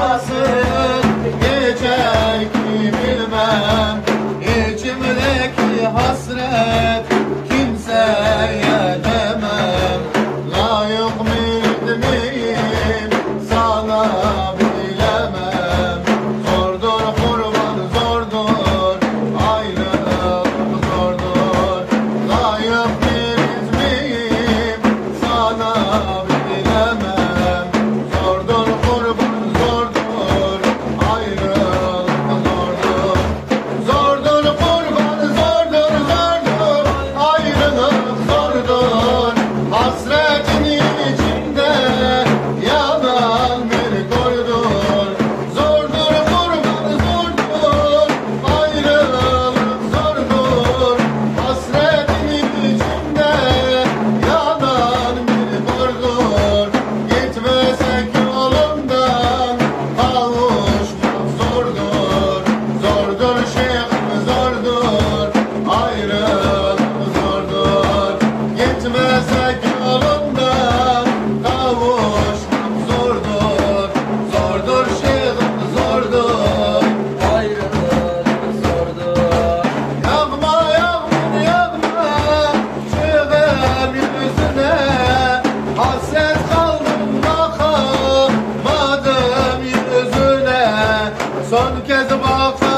Because Son kez bak